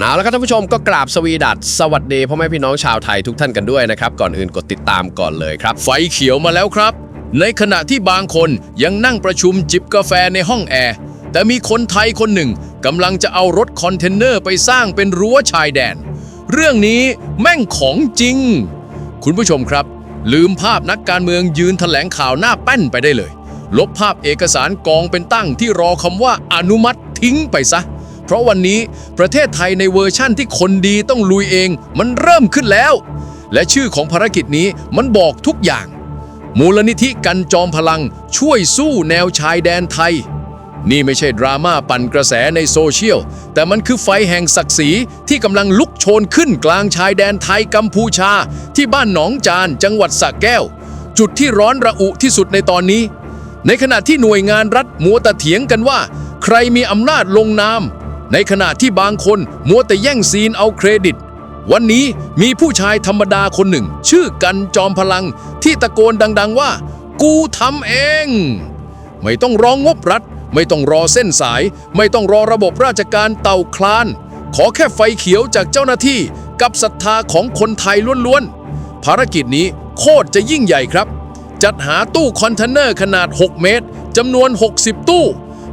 เอาละครับท่านผู้ชมก็กราบสวีดัสสวัสดีพ่อแม่พี่น้องชาวไทยทุกท่านกันด้วยนะครับ ก่อนอื่นกดติดตามก่อนเลยครับ ไฟเขียวมาแล้วครับ ในขณะที่บางคนยังนั่งประชุมจิบกาแฟในห้องแอร์แต่มีคนไทยคนหนึ่งกำลังจะเอารถคอนเทนเนอร์ไปสร้างเป็นรั้วชายแดน เรื่องนี้แม่งของจริง คุณผู้ชมครับ ลืมภาพนักการเมืองยืนแถลงข่าวหน้าแป้นไปได้เลย ลบภาพเอกสารกองเป็นตั้งที่รอคำว่าอนุมัติทิ้งไปซะ เพราะวันนี้ประเทศไทยในเวอร์ชั่นที่คนดีต้องลุยเองมันเริ่มขึ้นแล้ว และชื่อของภารกิจนี้มันบอกทุกอย่าง มูลนิธิกันจอมพลังช่วยสู้แนวชายแดนไทย นี่ไม่ใช่ดราม่าปั่นกระแสในโซเชียล แต่มันคือไฟแห่งศักดิ์ศรีที่กำลังลุกโชนขึ้นกลางชายแดนไทยกัมพูชา ที่บ้านหนองจานจังหวัดสระแก้ว จุดที่ร้อนระอุที่สุดในตอนนี้ในขณะที่หน่วยงานรัฐมัวต่เถียงกันว่า ใครมีอำนาจลงนาม ในขณะที่บางคนมัวแต่แย่งซีนเอาเครดิต วันนี้มีผู้ชายธรรมดาคนหนึ่ง ชื่อกันจอมพลังที่ตะโกนดัง ๆว่า กูทำเอง ไม่ต้องร้องงบรัฐ ไม่ต้องรอเส้นสาย ไม่ต้องรอระบบราชการเต่าคลาน ขอแค่ไฟเขียวจากเจ้าหน้าที่กับศรัทธาของคนไทยล้วนๆ ภารกิจนี้โคตรจะยิ่งใหญ่ครับ จัดหาตู้คอนเทนเนอร์ขนาด 6 เมตรจำนวน 60 ตู้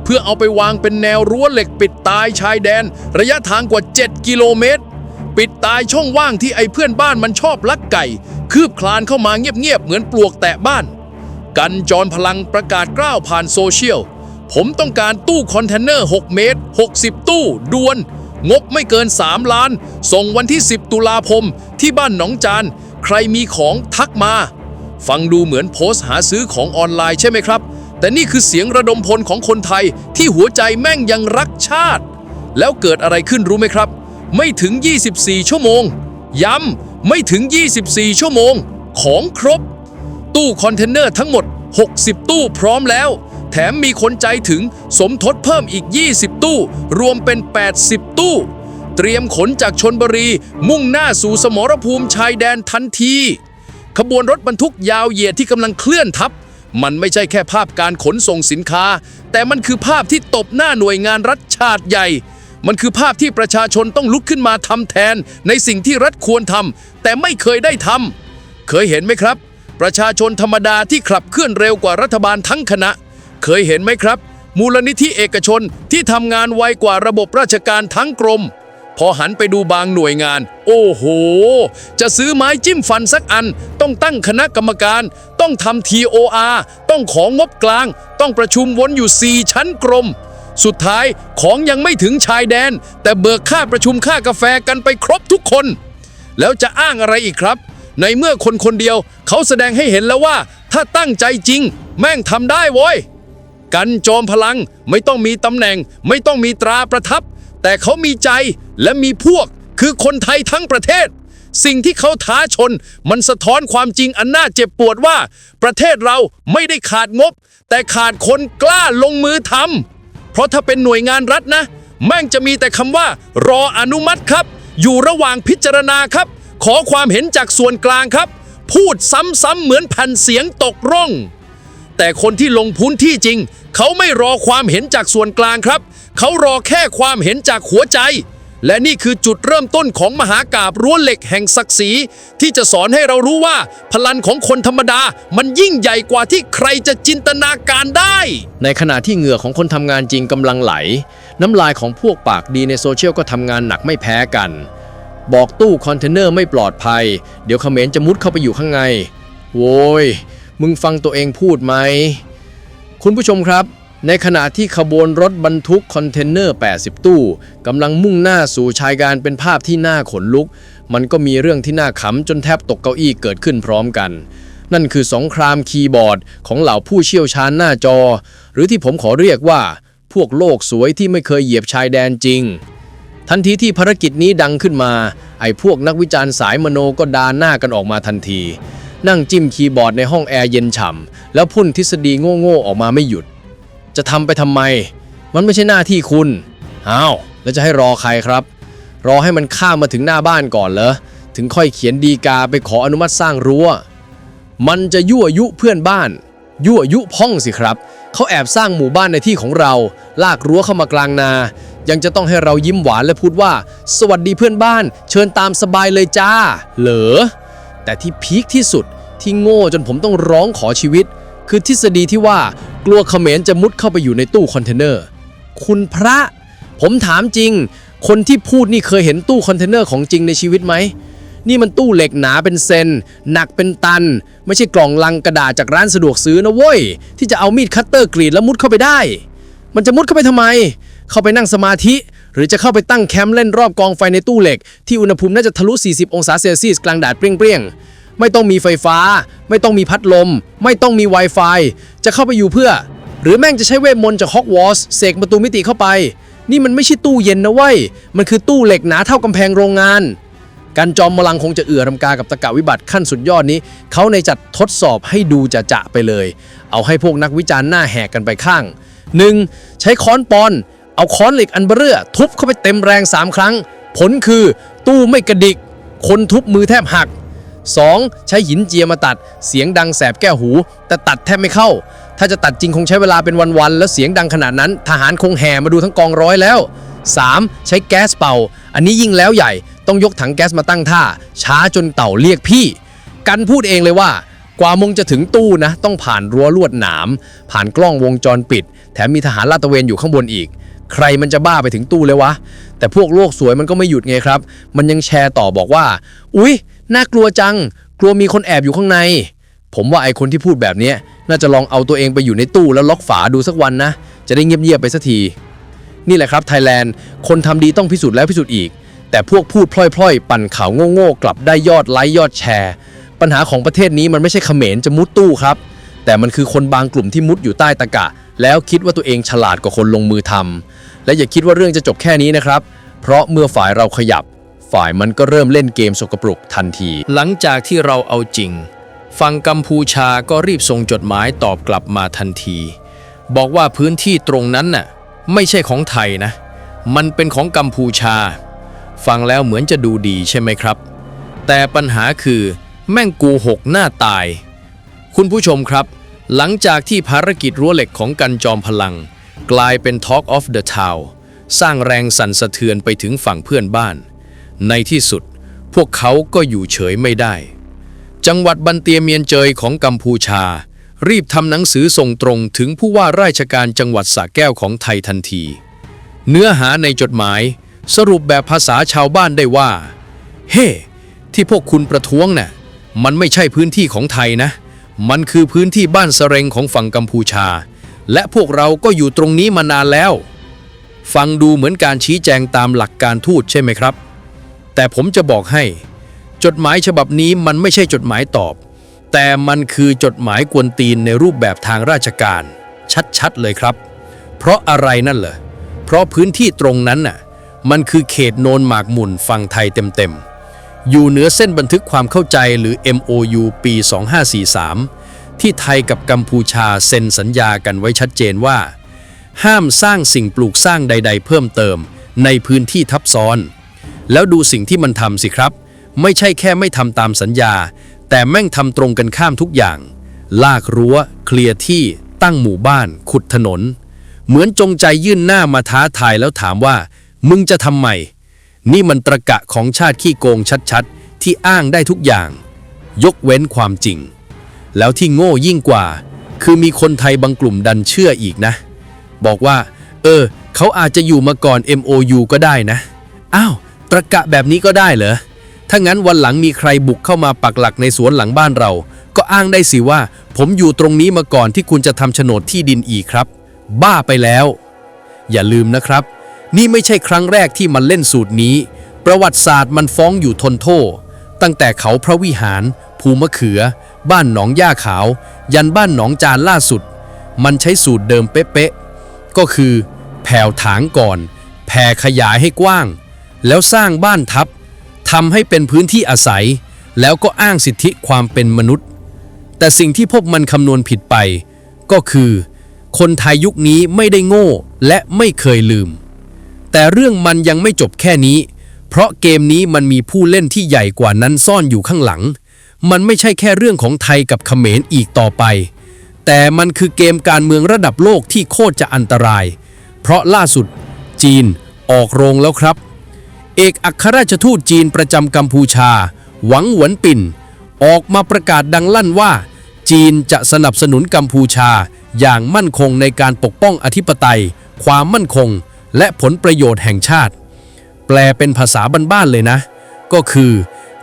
เพื่อเอาไปวางเป็นแนวรั้วเหล็กปิดตายชายแดน ระยะทางกว่า 7 กิโลเมตร ปิดตายช่องว่างที่ไอ้เพื่อนบ้านมันชอบลักไก่ คืบคลานเข้ามาเงียบๆเหมือนปลวกแตะบ้าน กันจรพลังประกาศกล้าวผ่านโซเชียล ผมต้องการตู้คอนเทนเนอร์ 6 เมตร 60 ตู้ด่วน งบไม่เกิน 3 ล้าน ส่งวันที่ 10 ตุลาคมที่บ้านหนองจาน ใครมีของทักมา ฟังดูเหมือนโพสต์หาซื้อของออนไลน์ใช่ไหมครับ แต่นี่คือเสียงระดมพลของคนไทยที่หัวใจแม่งยังรักชาติ แล้วเกิดอะไรขึ้นรู้ไหมครับ ไม่ถึง 24 ชั่วโมง ย้ำไม่ถึง 24 ชั่วโมง ของครบ ตู้คอนเทนเนอร์ทั้งหมด 60 ตู้พร้อมแล้ว แถมมีคนใจถึงสมทบเพิ่มอีก 20 ตู้ รวมเป็น 80 ตู้ เตรียมขนจากชนบุรี มุ่งหน้าสู่สมรภูมิชายแดนทันที ขบวนรถบรรทุกยาวเหยียดที่กำลังเคลื่อนทับ มันไม่ใช่แค่ภาพการขนส่งสินค้า แต่มันคือภาพที่ตบหน้าหน่วยงานรัฐชาติใหญ่ มันคือภาพที่ประชาชนต้องลุกขึ้นมาทำแทน ในสิ่งที่รัฐควรทำแต่ไม่เคยได้ทำเคยเห็นไหมครับ ประชาชนธรรมดาที่ขับเคลื่อนเร็วกว่ารัฐบาลทั้งคณะ เคยเห็นไหมครับ มูลนิธิเอกชนที่ทำงานไวกว่าระบบราชการทั้งกรม พอหันไปดูบางหน่วยงาน โอ้โห จะซื้อไม้จิ้มฟันสักอัน ต้องตั้งคณะกรรมการ ต้องทำ TOR ต้องของงบกลาง ต้องประชุมวนอยู่ 4 ชั้นกรม สุดท้ายของยังไม่ถึงชายแดน แต่เบิกค่าประชุมค่ากาแฟกันไปครบทุกคน แล้วจะอ้างอะไรอีกครับ ในเมื่อคนคนเดียวเขาแสดงให้เห็นแล้วว่า ถ้าตั้งใจจริง แม่งทำได้โว้ยกันจอมพลังไม่ต้องมีตำแหน่ง ไม่ต้องมีตราประทับ แต่เขามีใจและมีพวกคือคนไทยทั้งประเทศ สิ่งที่เขาท้าชนมันสะท้อนความจริงอันน่าเจ็บปวดว่า ประเทศเราไม่ได้ขาดงบ แต่ขาดคนกล้าลงมือทำเพราะถ้าเป็นหน่วยงานรัฐนะ แม่งจะมีแต่คำว่า รออนุมัติครับ อยู่ระหว่างพิจารณาครับ ขอความเห็นจากส่วนกลางครับ พูดซ้ำๆเหมือนแผ่นเสียงตกร่องแต่คนที่ลงพื้นที่จริง เขาไม่รอความเห็นจากส่วนกลางครับ เขารอแค่ความเห็นจากหัวใจ และนี่คือจุดเริ่มต้นของมหากาบรั้วเหล็กแห่งศักดิ์ศรีที่จะสอนให้เรารู้ว่า พลังของคนธรรมดา มันยิ่งใหญ่กว่าที่ใครจะจินตนาการได้ ในขณะที่เหงื่อของคนทำงานจริงกำลังไหล น้ำลายของพวกปากดีในโซเชียลก็ทำงานหนักไม่แพ้กัน บอกตู้คอนเทนเนอร์ไม่ปลอดภัย เดี๋ยวเขมรจะมุดเข้าไปอยู่ข้างในโว้ยมึงฟังตัวเองพูดไหมคุณผู้ชมครับ ในขณะที่ขบวนรถบรรทุกคอนเทนเนอร์ 80 ตู้กำลังมุ่งหน้าสู่ชายการเป็นภาพที่น่าขนลุก มันก็มีเรื่องที่น่าขำจนแทบตกเก้าอี้เกิดขึ้นพร้อมกัน นั่นคือสองครามคีย์บอร์ดของเหล่าผู้เชี่ยวชาญหน้าจอ หรือที่ผมขอเรียกว่า พวกโลกสวยที่ไม่เคยเหยียบชายแดนจริง ทันทีที่ภารกิจนี้ดังขึ้นมา ไอ้พวกนักวิจารณ์สายมโนก็ดาหน้ากันออกมาทันที นั่งจิ้มคีย์บอร์ดในห้องแอร์เย็นฉ่ำแล้วพุ่นทฤษฎีโง่ๆออกมาไม่หยุด จะทำไปทำไม มันไม่ใช่หน้าที่คุณอ้าวแล้วจะให้รอใครครับ รอให้มันข้ามมาถึงหน้าบ้านก่อนเหรอ ถึงค่อยเขียนดีกาไปขออนุมัติสร้างรั้ว มันจะยั่วยุเพื่อนบ้าน ยั่วยุพ่องสิครับ เขาแอบสร้างหมู่บ้านในที่ของเรา ลากรั้วเข้ามากลางนา ยังจะต้องให้เรายิ้มหวานและพูดว่า สวัสดีเพื่อนบ้าน เชิญตามสบายเลยจ้า เหรอ แต่ที่พีคที่สุดที่โง่จนผมต้องร้องขอชีวิต คือทฤษฎีที่ว่า กลัวเขมรจะมุดเข้าไปอยู่ในตู้คอนเทนเนอร์ คุณพระ ผมถามจริง คนที่พูดนี่เคยเห็นตู้คอนเทนเนอร์ของจริงในชีวิตไหม นี่มันตู้เหล็กหนาเป็นเซน หนักเป็นตัน ไม่ใช่กล่องลังกระดาษจากร้านสะดวกซื้อนะเว้ย ที่จะเอามีดคัตเตอร์กรีดแล้วมุดเข้าไปได้ มันจะมุดเข้าไปทำไม เข้าไปนั่งสมาธิ หรือจะเข้าไปตั้งแคมป์เล่นรอบกองไฟในตู้เหล็ก ที่อุณหภูมิน่าจะทะลุ 40 องศาเซลเซียสกลางแดดเปรี้ยงๆ ไม่ต้องมีไฟฟ้า ไม่ต้องมีพัดลม ไม่ต้องมี Wi-Fi จะเข้าไปอยู่เพื่อ หรือแม่งจะใช้เวทมนต์จากฮอกวอตส์เสกประตูมิติเข้าไป นี่มันไม่ใช่ตู้เย็นนะเว้ย มันคือตู้เหล็กหนาเท่ากำแพงโรงงาน การจอมมลังคงจะเอื่อรำกากับตะกะวิบัติขั้นสุดยอดนี้ เขาในจัดทดสอบให้ดูจะจะไปเลย เอาให้พวกนักวิจารณ์หน้าแหกกันไปข้าง 1. ใช้ค้อนปอนเอาค้อนเหล็กอันเบอเร่อทุบเข้าไปเต็มแรง 3 ครั้ง ผลคือ ตู้ไม่กระดิก คนทุบมือแทบหัก 2. ใช้หินเจียมาตัด เสียงดังแสบแก้วหู แต่ตัดแทบไม่เข้า ถ้าจะตัดจริงคงใช้เวลาเป็นวันๆ แล้วเสียงดังขนาดนั้น ทหารคงแห่มาดูทั้งกองร้อยแล้ว 3. ใช้แก๊สเป่า อันนี้ยิ่งแล้วใหญ่ ต้องยกถังแก๊สมาตั้งท่า ช้าจนเต่าเรียกพี่ กันพูดเองเลยว่ากว่ามงจะถึงตู้นะ ต้องผ่านรั้วลวดหนาม ผ่านกล้องวงจรปิด แถมมีทหารลาดตระเวนอยู่ข้างบนอีก ใครมันจะบ้าไปถึงตู้เลยวะ แต่พวกโลกสวยมันก็ไม่หยุดไงครับ มันยังแชร์ต่อบอกว่า อุ๊ย น่ากลัวจัง กลัวมีคนแอบอยู่ข้างใน ผมว่าไอคนที่พูดแบบนี้น่าจะลองเอาตัวเองไปอยู่ในตู้แล้วล็อกฝาดูสักวันนะ จะได้เงียบๆไปสักที นี่แหละครับไทยแลนด์ คนทำดีต้องพิสูจน์แล้วพิสูจน์อีก แต่พวกพูดพล่อยๆ ปั่นข่าวโง่ๆกลับได้ยอดไลค์ยอดแชร์ ปัญหาของประเทศนี้มันไม่ใช่เขมรจะมุดตู้ครับ แต่มันคือคนบางกลุ่มที่มุดอยู่ใต้ตะกะ แล้วคิดว่าตัวเองฉลาดกว่าคนลงมือทำและอย่าคิดว่าเรื่องจะจบแค่นี้นะครับ เพราะเมื่อฝ่ายเราขยับ ฝ่ายมันก็เริ่มเล่นเกมสกปรกทันที หลังจากที่เราเอาจริง ฝั่งกัมพูชาก็รีบส่งจดหมายตอบกลับมาทันที บอกว่าพื้นที่ตรงนั้นน่ะไม่ใช่ของไทยนะ มันเป็นของกัมพูชา ฟังแล้วเหมือนจะดูดีใช่ไหมครับ แต่ปัญหาคือแม่งกูหกหน้าตาย คุณผู้ชมครับ หลังจากที่ภารกิจรั้วเหล็กของกันจอมพลัง กลายเป็น Talk of the Town สร้างแรงสั่นสะเทือนไปถึงฝั่งเพื่อนบ้าน ในที่สุด พวกเขาก็อยู่เฉยไม่ได้ จังหวัดบันเตียเมียนเจยของกัมพูชา รีบทำหนังสือส่งตรงถึงผู้ว่าราชการจังหวัดสระแก้วของไทยทันที เนื้อหาในจดหมายสรุปแบบภาษาชาวบ้านได้ว่า เฮ้ที่พวกคุณประท้วงน่ะ มันไม่ใช่พื้นที่ของไทยนะ มันคือพื้นที่บ้านสเรงของฝั่งกัมพูชา และพวกเราก็อยู่ตรงนี้มานานแล้ว ฟังดูเหมือนการชี้แจงตามหลักการทูตใช่ไหมครับ แต่ผมจะบอกให้ จดหมายฉบับนี้มันไม่ใช่จดหมายตอบ แต่มันคือจดหมายกวนตีนในรูปแบบทางราชการ ชัดๆเลยครับ เพราะอะไรนั่นเหรอเพราะพื้นที่ตรงนั้นน่ะมันคือเขตโนนหมากหมุนฝั่งไทยเต็มๆ อยู่เหนือเส้นบันทึกความเข้าใจหรือ MOU ปี 2543 ที่ไทยกับกัมพูชาเซ็นสัญญากันไว้ชัดเจนว่า ห้ามสร้างสิ่งปลูกสร้างใด ๆ เพิ่มเติมในพื้นที่ทับซ้อน แล้วดูสิ่งที่มันทำสิครับ ไม่ใช่แค่ไม่ทำตามสัญญา แต่แม่งทำตรงกันข้ามทุกอย่าง ลากรั้ว เคลียร์ที่ ตั้งหมู่บ้าน ขุดถนน เหมือนจงใจยื่นหน้ามาท้าทายแล้วถามว่า มึงจะทำไม นี่มันตรกะของชาติขี้โกงชัดๆ ที่อ้างได้ทุกอย่าง ยกเว้นความจริง แล้วที่โง่ยิ่งกว่า คือมีคนไทยบางกลุ่มดันเชื่ออีกนะ บอกว่า เออ เขาอาจจะอยู่มาก่อน MOU ก็ได้นะ อ้าว ตรกะแบบนี้ก็ได้เหรอ ถ้างั้นวันหลังมีใครบุกเข้ามาปักหลักในสวนหลังบ้านเรา ก็อ้างได้สิว่า ผมอยู่ตรงนี้มาก่อนที่คุณจะทำโฉนดที่ดินอีกครับ บ้าไปแล้ว อย่าลืมนะครับ นี่ไม่ใช่ครั้งแรกที่มันเล่นสูตรนี้ ประวัติศาสตร์มันฟ้องอยู่ทนโทษตั้งแต่เขาพระวิหาร ภูมะเขือ บ้านหนองย่าขาว ยันบ้านหนองจานล่าสุด มันใช้สูตรเดิมเป๊ะๆก็คือ แผ่วถางก่อน แผ่ขยายให้กว้าง แล้วสร้างบ้านทับทำให้เป็นพื้นที่อาศัย แล้วก็อ้างสิทธิความเป็นมนุษย์ แต่สิ่งที่พวกมันคำนวณผิดไป ก็คือ คนไทยยุคนี้ไม่ได้โง่และไม่เคยลืม แต่เรื่องมันยังไม่จบแค่นี้ เพราะเกมนี้มันมีผู้เล่นที่ใหญ่กว่านั้นซ่อนอยู่ข้างหลัง มันไม่ใช่แค่เรื่องของไทยกับเขมรอีกต่อไป แต่มันคือเกมการเมืองระดับโลกที่โคตรจะอันตราย เพราะล่าสุด จีนออกโรงแล้วครับ เอกอัครราชทูตจีนประจำกัมพูชา หวังหวนปิ่น ออกมาประกาศดังลั่นว่า จีนจะสนับสนุนกัมพูชาอย่างมั่นคงในการปกป้องอธิปไตย ความมั่นคง และผลประโยชน์แห่งชาติ แปลเป็นภาษาบ้านๆเลยนะ ก็คือ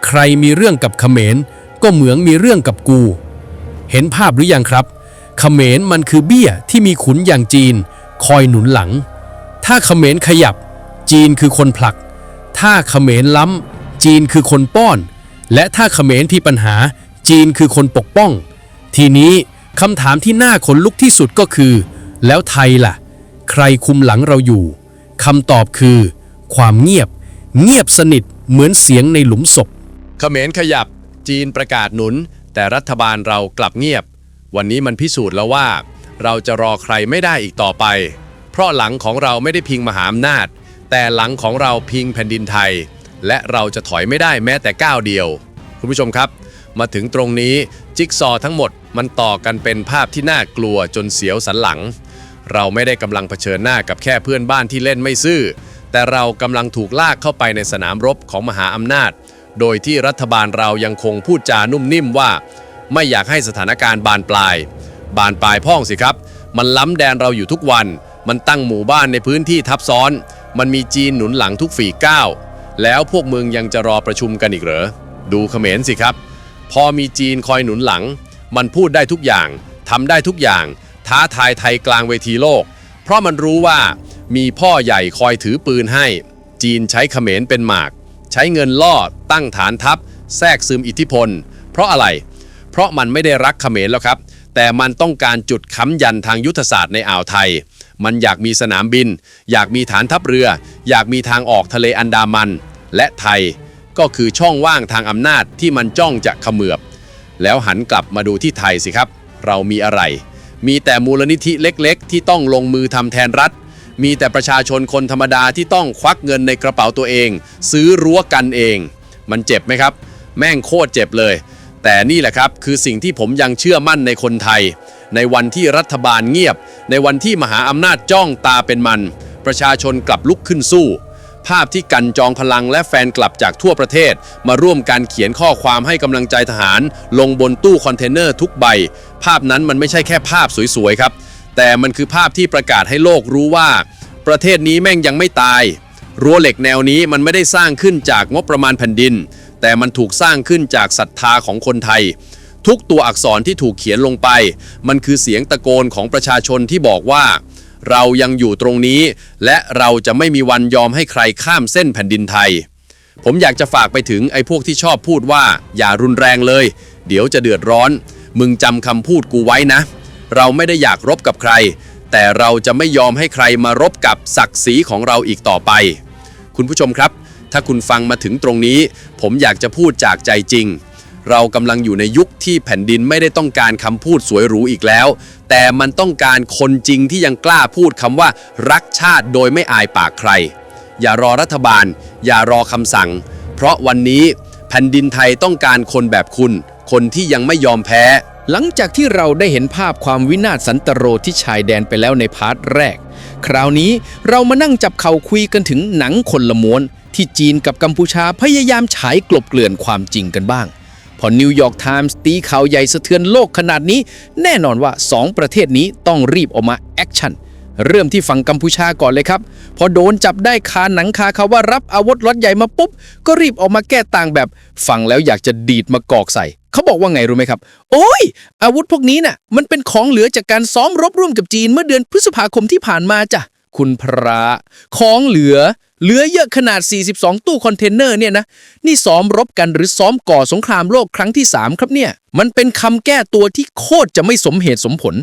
ใครมีเรื่องกับเขมร ก็เหมือนมีเรื่องกับกู เห็นภาพหรือยังครับเขมรมันคือเบี้ยที่มีขุนอย่างจีน คอยหนุนหลัง ถ้าเขมรขยับ จีนคือคนผลัก ถ้าเขมรล้ำ จีนคือคนป้อน และถ้าเขมรมีปัญหา จีนคือคนปกป้อง ทีนี้คำถามที่น่าขนลุกที่สุดก็คือ แล้วไทยล่ะ ใครคุมหลังเราอยู่คำตอบคือ ความเงียบ เงียบสนิทเหมือนเสียงในหลุมศพ เขมรขยับ จีนประกาศหนุน แต่รัฐบาลเรากลับเงียบ วันนี้มันพิสูจน์แล้วว่า เราจะรอใครไม่ได้อีกต่อไป เพราะหลังของเราไม่ได้พิงมหาอำนาจ แต่หลังของเราพิงแผ่นดินไทย และเราจะถอยไม่ได้แม้แต่ก้าวเดียว คุณผู้ชมครับ มาถึงตรงนี้จิ๊กซอทั้งหมดมันต่อกันเป็นภาพที่น่ากลัวจนเสียวสันหลัง เราไม่ได้กำลังเผชิญหน้ากับแค่เพื่อนบ้านที่เล่นไม่ซื่อ แต่เรากำลังถูกลากเข้าไปในสนามรบของมหาอำนาจ โดยที่รัฐบาลเรายังคงพูดจานุ่มนิ่มว่า ไม่อยากให้สถานการณ์บานปลาย บานปลายพ่องสิครับ มันล้ำแดนเราอยู่ทุกวัน มันตั้งหมู่บ้านในพื้นที่ทับซ้อน มันมีจีนหนุนหลังทุกฝีก้าวแล้วพวกมึงยังจะรอประชุมกันอีกเหรอ ดูเขมรสิครับ พอมีจีนคอยหนุนหลัง มันพูดได้ทุกอย่างทำได้ทุกอย่าง ท้าทายไทยกลางเวทีโลก เพราะมันรู้ว่ามีพ่อใหญ่คอยถือปืนให้ จีนใช้เขมรเป็นหมาก ใช้เงินล่อตั้งฐานทัพ แทรกซึมอิทธิพล เพราะอะไร เพราะมันไม่ได้รักเขมรแล้วครับ แต่มันต้องการจุดค้ำยันทางยุทธศาสตร์ในอ่าวไทย มันอยากมีสนามบิน อยากมีฐานทัพเรือ อยากมีทางออกทะเลอันดามัน และไทย ก็คือช่องว่างทางอำนาจที่มันจ้องจะเขมือบ แล้วหันกลับมาดูที่ไทยสิครับ เรามีอะไร มีแต่มูลนิธิเล็กๆ ที่ต้องลงมือทำแทนรัฐ มีแต่ประชาชนคนธรรมดาที่ต้องควักเงินในกระเป๋าตัวเอง ซื้อรั้วกันเอง มันเจ็บไหมครับ แม่งโคตรเจ็บเลย แต่นี่แหละครับคือสิ่งที่ผมยังเชื่อมั่นในคนไทย ในวันที่รัฐบาลเงียบ ในวันที่มหาอำนาจจ้องตาเป็นมัน ประชาชนกลับลุกขึ้นสู้ ภาพที่กันจองพลังและแฟนกลับจากทั่วประเทศ มาร่วมการเขียนข้อความให้กำลังใจทหาร ลงบนตู้คอนเทนเนอร์ทุกใบ ภาพนั้นมันไม่ใช่แค่ภาพสวยๆครับ แต่มันคือภาพที่ประกาศให้โลกรู้ว่า ประเทศนี้แม่งยังไม่ตายรั้วเหล็กแนวนี้มันไม่ได้สร้างขึ้นจากงบประมาณแผ่นดิน แต่มันถูกสร้างขึ้นจากศรัทธาของคนไทย ทุกตัวอักษรที่ถูกเขียนลงไป มันคือเสียงตะโกนของประชาชนที่บอกว่า เรายังอยู่ตรงนี้ และเราจะไม่มีวันยอมให้ใครข้ามเส้นแผ่นดินไทย ผมอยากจะฝากไปถึงไอ้พวกที่ชอบพูดว่า อย่ารุนแรงเลย เดี๋ยวจะเดือดร้อน มึงจำคำพูดกูไว้นะ เราไม่ได้อยากรบกับใคร แต่เราจะไม่ยอมให้ใครมารบกับศักดิ์ศรีของเราอีกต่อไป คุณผู้ชมครับ ถ้าคุณฟังมาถึงตรงนี้ ผมอยากจะพูดจากใจจริง เรากำลังอยู่ในยุคที่แผ่นดินไม่ได้ต้องการคำพูดสวยหรูอีกแล้ว แต่มันต้องการคนจริงที่ยังกล้าพูดคำว่า รักชาติโดยไม่อายปากใคร อย่ารอรัฐบาล อย่ารอคำสั่ง เพราะวันนี้แผ่นดินไทยต้องการคนแบบคุณ คนที่ยังไม่ยอมแพ้หลังจากที่เราได้เห็นภาพความวินาศสันตโรที่ชายแดนไปแล้วในพาร์ทแรก คราวนี้เรามานั่งจับเข่าคุยกันถึงหนังคนละม้วน ที่จีนกับกัมพูชาพยายามฉายกลบเกลื่อนความจริงกันบ้าง พอนิวยอร์กไทมส์ตีข่าวใหญ่สะเทือนโลกขนาดนี้ แน่นอนว่า 2 ประเทศนี้ต้องรีบออกมาแอคชั่นเริ่มที่ฝั่งกัมพูชาก่อนเลยครับ พอโดนจับได้คาหนังคาเขาว่ารับอาวุธล็อตใหญ่มาปุ๊บ ก็รีบออกมาแก้ต่างแบบ ฟังแล้วอยากจะดีดมากอกใส่ เขาบอกว่าไงรู้ไหมครับ โอ้ย อาวุธพวกนี้น่ะ มันเป็นของเหลือจากการซ้อมรบร่วมกับจีนเมื่อเดือนพฤษภาคมที่ผ่านมาจ้ะ คุณพระของเหลือ เหลือเยอะขนาด 42 ตู้คอนเทนเนอร์เนี่ยนะ นี่ซ้อมรบกันหรือซ้อมก่อสงครามโลกครั้งที่ 3 ครับเนี่ย มันเป็นคำแก้ตัวที่โคตรจะไม่สมเหตุสมผล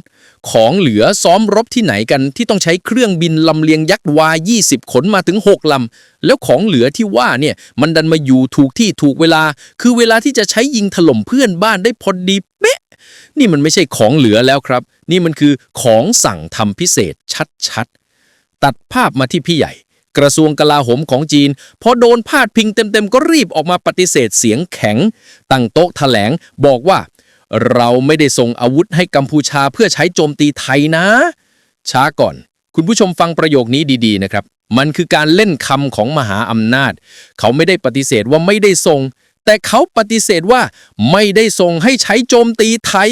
ของเหลือซ้อมรบที่ไหนกันที่ต้องใช้เครื่องบินลำเลียงยักษ์วา 20 ขนมาถึง 6 ลำ แล้วของเหลือที่ว่าเนี่ยมันดันมาอยู่ถูกที่ถูกเวลา คือเวลาที่จะใช้ยิงถล่มเพื่อนบ้านได้พอดีเป๊ะนี่มันไม่ใช่ของเหลือแล้วครับ นี่มันคือของสั่งทำพิเศษชัดๆ ตัดภาพมาที่พี่ใหญ่ กระทรวงกลาโหมของจีน พอโดนพาดพิงเต็มๆ ก็รีบออกมาปฏิเสธเสียงแข็ง ตั้งโต๊ะแถลงบอกว่า เราไม่ได้ส่งอาวุธให้กัมพูชาเพื่อใช้โจมตีไทยนะ ช้าก่อน คุณผู้ชมฟังประโยคนี้ดีๆนะครับ มันคือการเล่นคำของมหาอำนาจ เขาไม่ได้ปฏิเสธว่าไม่ได้ส่ง แต่เขาปฏิเสธว่าไม่ได้ส่งให้ใช้โจมตีไทย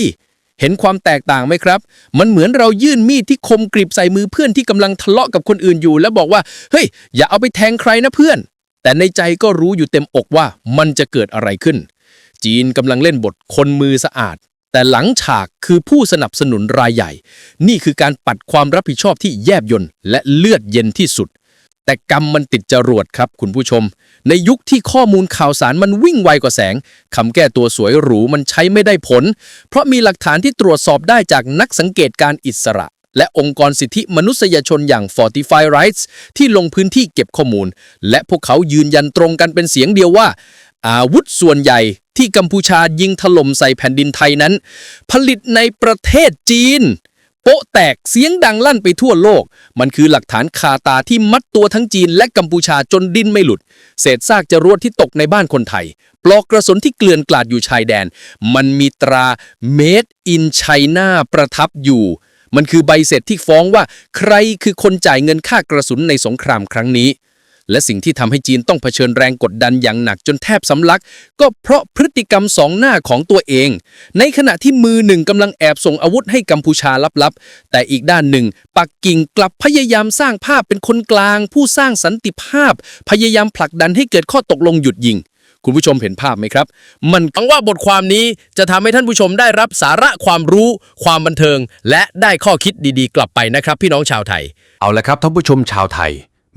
เห็นความแตกต่างไหมครับ มันเหมือนเรายื่นมีดที่คมกริบใส่มือเพื่อนที่กำลังทะเลาะกับคนอื่นอยู่ แล้วบอกว่า เฮ้ย อย่าเอาไปแทงใครนะเพื่อน แต่ในใจก็รู้อยู่เต็มอกว่ามันจะเกิดอะไรขึ้น จีนกำลังเล่นบทคนมือสะอาด แต่หลังฉากคือผู้สนับสนุนรายใหญ่ นี่คือการปัดความรับผิดชอบที่แยบยลและเลือดเย็นที่สุด แต่กรรมมันติดจรวดครับคุณผู้ชม ในยุคที่ข้อมูลข่าวสารมันวิ่งไวกว่าแสงคำแก้ตัวสวยหรูมันใช้ไม่ได้ผล เพราะมีหลักฐานที่ตรวจสอบได้จากนักสังเกตการอิสระ และองค์กรสิทธิมนุษยชนอย่าง Fortify Rights ที่ลงพื้นที่เก็บข้อมูล และพวกเขายืนยันตรงกันเป็นเสียงเดียวว่า อาวุธส่วนใหญ่ที่กัมพูชายิงถล่มใส่แผ่นดินไทยนั้น ผลิตในประเทศจีน โป๊ะแตกเสียงดังลั่นไปทั่วโลก มันคือหลักฐานคาตาที่มัดตัวทั้งจีนและกัมพูชาจนดิ้นไม่หลุด เศษซากจรวดที่ตกในบ้านคนไทย ปลอกกระสุนที่เกลื่อนกลาดอยู่ชายแดน มันมีตรา Made in China ประทับอยู่ มันคือใบเสร็จที่ฟ้องว่า ใครคือคนจ่ายเงินค่ากระสุนในสงครามครั้งนี้ และสิ่งที่ทำให้จีนต้องเผชิญแรงกดดันอย่างหนักจนแทบสำลัก ก็เพราะพฤติกรรมสองหน้าของตัวเอง ในขณะที่มือหนึ่งกำลังแอบส่งอาวุธให้กัมพูชาลับๆ แต่อีกด้านหนึ่ง ปักกิ่งกลับพยายามสร้างภาพเป็นคนกลาง ผู้สร้างสันติภาพ พยายามผลักดันให้เกิดข้อตกลงหยุดยิงคุณผู้ชมเห็นภาพไหมครับ มันหวังว่าบทความนี้จะทำให้ท่านผู้ชมได้รับสาระความรู้ ความบันเทิง และได้ข้อคิดดีๆ กลับไปนะครับ พี่น้องชาวไทย เอาละครับท่านผู้ชมชาวไทย